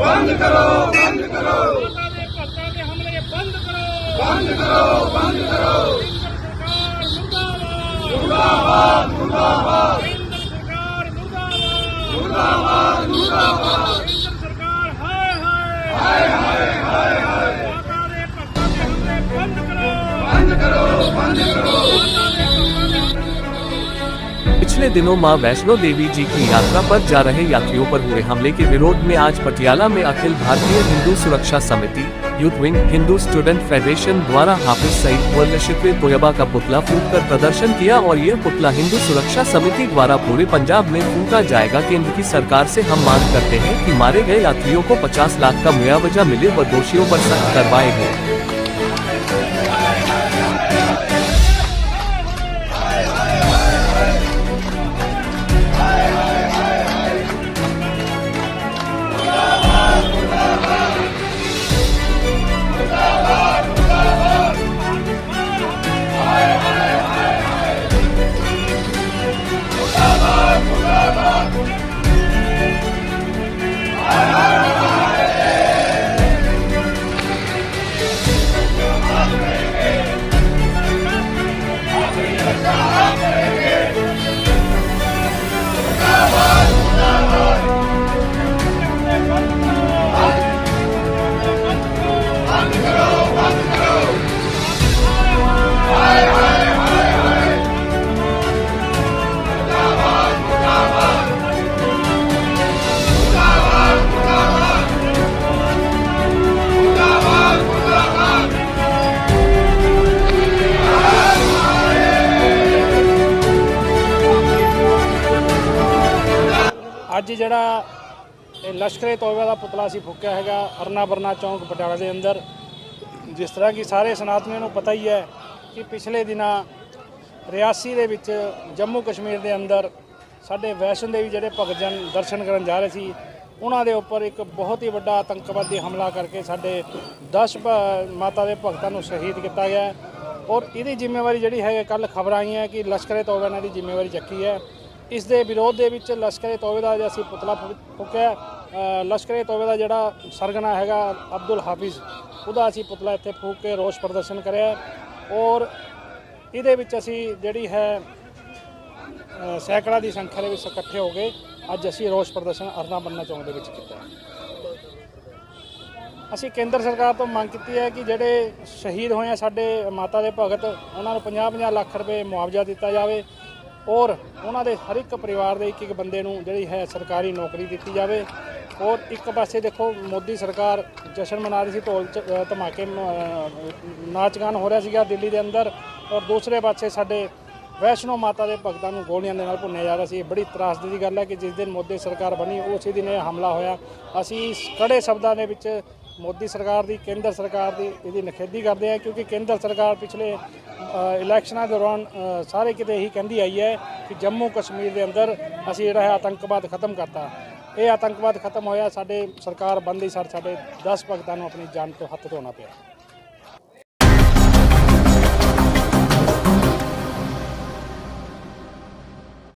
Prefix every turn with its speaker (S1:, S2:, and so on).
S1: ਬੰਦ ਕਰੋ ਬੰਦ ਕਰੋ।
S2: ਮਾਤਾ ਦੇ ਭਗਤਾਂ ਦੇ ਹਮਲੇ ਬੰਦ ਕਰੋ।
S1: ਬੰਦ ਕਰੋ ਬੰਦ ਕਰੋ।
S2: ਕੇਂਦਰ ਸਰਕਾਰ ਮੁਰਦਾਬਾਦ। ਮੁਰਦਾਬਾਦ ਕੇਂਦਰ ਸਰਕਾਰ ਮੁਰਦਾਬਾਦ
S1: ਮੁਰਦਾਬਾਦ। ਮੁਰਦਾਬਾਦ।
S2: ਕੇਂਦਰ ਸਰਕਾਰ ਹਾਏ ਹਾਏ। ਹਾਏ ਹਾਏ ਹਾਏ ਮਾਤਾ ਦੇ ਭਗਤਾਂ ਦੇ ਹਮਲੇ ਬੰਦ ਕਰੋ।
S1: ਬੰਦ ਕਰੋ ਬੰਦ ਕਰੋ।
S3: पिछले दिनों माँ वैष्णो देवी जी की यात्रा पर जा रहे यात्रियों पर हुए हमले के विरोध में आज पटियाला में अखिल भारतीय हिंदू सुरक्षा समिति, youth wing, Hindu student federation द्वारा हाफिज सईद व नशिफे तोयबा का पुतला फूंक कर प्रदर्शन किया और यह पुतला हिंदू सुरक्षा समिति द्वारा पूरे पंजाब में फूंका जाएगा। केंद्र की सरकार से हम मांग करते हैं कि मारे गए यात्रियों को 50 लाख का मुआवजा मिले व दोषियों पर सख्त कार्रवाई हो।
S2: ਅੱਜ ਜਿਹੜਾ ਇਹ ਲਸ਼ਕਰੇ ਤੋਇਬਾ ਦਾ ਪੁਤਲਾ ਸੀ ਫੁੱਕਿਆ ਹੈਗਾ, ਅਰਨਾ ਬਰਨਾ ਚੌਂਕ ਪਟਿਆਲਾ ਦੇ ਅੰਦਰ। ਜਿਸ ਤਰ੍ਹਾਂ ਕਿ ਸਾਰੇ ਸਨਾਤਨੀਆਂ ਨੂੰ ਪਤਾ ਹੀ ਹੈ ਕਿ ਪਿਛਲੇ ਦਿਨਾਂ ਰਿਆਸੀ ਦੇ ਵਿੱਚ ਜੰਮੂ ਕਸ਼ਮੀਰ ਦੇ ਅੰਦਰ ਸਾਡੇ ਵੈਸ਼ਨੋ ਦੇਵੀ ਜਿਹੜੇ ਭਗਤ ਜਨ ਦਰਸ਼ਨ ਕਰਨ ਜਾ ਰਹੇ ਸੀ, ਉਹਨਾਂ ਦੇ ਉੱਪਰ ਇੱਕ ਬਹੁਤ ਹੀ ਵੱਡਾ ਆਤੰਕਵਾਦੀ ਹਮਲਾ ਕਰਕੇ ਸਾਡੇ 10 ਮਾਤਾ ਦੇ ਭਗਤਾਂ ਨੂੰ ਸ਼ਹੀਦ ਕੀਤਾ ਗਿਆ ਔਰ ਇਹਦੀ ਜ਼ਿੰਮੇਵਾਰੀ ਜਿਹੜੀ ਹੈ ਕੱਲ ਖਬਰ ਆਈਆਂ ਕਿ ਲਸ਼ਕਰੇ ਤੋਇਬਾ ਨੇ ਦੀ ਜ਼ਿੰਮੇਵਾਰੀ ਚੱਕੀ ਹੈ। ਇਸ ਦੇ ਵਿਰੋਧ ਦੇ ਵਿੱਚ ਲਸ਼ਕਰੇ ਤੋਬੇ ਦਾ ਜੇ ਅਸੀਂ ਪੁਤਲਾ ਫੂ- ਫੂਕਿਆ। ਲਸ਼ਕਰੇ ਤੋਬੇ ਦਾ ਜਿਹੜਾ ਸਰਗਨਾ ਹੈਗਾ ਅਬਦੁਲ ਹਾਫਿਜ਼ ਉਹਦਾ ਅਸੀਂ ਪੁਤਲਾ ਇੱਥੇ ਫੂਕ ਕੇ ਰੋਸ ਪ੍ਰਦਰਸ਼ਨ ਕਰਿਆ। ਔਰ ਇਹਦੇ ਵਿੱਚ ਅਸੀਂ ਜਿਹੜੀ ਹੈ ਅ, ਸੈਂਕੜਾ ਦੀ ਸੰਖਿਆ ਦੇ ਵਿੱਚ ਇਕੱਠੇ ਹੋ ਗਏ। ਅੱਜ ਅਸੀਂ ਰੋਸ ਪ੍ਰਦਰਸ਼ਨ ਅਰਨਾ ਬੰਨਾ ਚੌਂਕ ਦੇ ਵਿੱਚ ਕੀਤਾ ਅਸੀਂ ਕੇਂਦਰ ਸਰਕਾਰ ਤੋਂ ਮੰਗ ਕੀਤੀ ਹੈ ਕਿ ਜਿਹੜੇ ਸ਼ਹੀਦ ਹੋਏ ਆ ਸਾਡੇ ਮਾਤਾ ਦੇ ਭਗਤ ਉਹਨਾਂ ਨੂੰ 50-50 ਲੱਖ ਰੁਪਏ ਮੁਆਵਜ਼ਾ ਦਿੱਤਾ ਜਾਵੇ। ਔਰ ਉਹਨਾਂ ਦੇ ਹਰ ਇੱਕ ਪਰਿਵਾਰ ਦੇ ਇੱਕ ਇੱਕ ਬੰਦੇ ਨੂੰ ਜਿਹੜੀ ਹੈ ਸਰਕਾਰੀ ਨੌਕਰੀ ਦਿੱਤੀ ਜਾਵੇ। ਔਰ ਇੱਕ ਪਾਸੇ ਦੇਖੋ, ਮੋਦੀ ਸਰਕਾਰ ਜਸ਼ਨ ਮਨਾ ਰਹੀ ਸੀ, ਢੋਲ ਚ- ਧਮਾਕੇ ਮ- ਨਾਚ ਗਾਨ ਹੋ ਰਿਹਾ ਸੀਗਾ ਦਿੱਲੀ ਦੇ ਅੰਦਰ। ਔਰ ਦੂਸਰੇ ਪਾਸੇ ਸਾਡੇ ਵੈਸ਼ਨੋ ਮਾਤਾ ਦੇ ਭਗਤਾਂ ਨੂੰ ਗੋਲੀਆਂ ਦੇ ਨਾਲ ਭੁੰਨਿਆ ਜਾ ਰਿਹਾ ਸੀ। ਇਹ ਬੜੀ ਤਰਾਸਦੀ ਦੀ ਗੱਲ ਹੈ ਕਿ ਜਿਸ ਦਿਨ ਮੋਦੀ ਸਰਕਾਰ ਬਣੀ, ਉਸੇ ਦਿਨ ਇਹ ਹਮਲਾ ਹੋਇਆ। ਅਸੀਂ ਕੜੇ ਸ਼ਬਦਾਂ ਦੇ ਵਿੱਚ ਮੋਦੀ ਸਰਕਾਰ ਦੀ, ਕੇਂਦਰ ਸਰਕਾਰ ਦੀ ਇਹਦੀ ਨਿਖੇਧੀ ਕਰਦੇ ਹਾਂ, ਕਿਉਂਕਿ ਕੇਂਦਰ ਸਰਕਾਰ ਪਿਛਲੇ ਇਲੈਕਸ਼ਨਾਂ ਦੌਰਾਨ ਸਾਰੇ ਕਿਤੇ ਇਹੀ ਕਹਿੰਦੀ ਆਈ ਹੈ ਕਿ ਜੰਮੂ ਕਸ਼ਮੀਰ ਦੇ ਅੰਦਰ ਅਸੀਂ ਜਿਹੜਾ ਹੈ ਆਤੰਕਵਾਦ ਖਤਮ ਕਰਤਾ। ਇਹ ਆਤੰਕਵਾਦ ਖਤਮ ਹੋਇਆ, ਸਾਡੇ ਸਰਕਾਰ ਬੰਦੀ ਸਰ, ਸਾਡੇ 10 ਭਗਤਾਂ ਨੂੰ ਆਪਣੀ ਜਾਨ ਤੋਂ ਹੱਥ ਧੋਣਾ ਪਿਆ।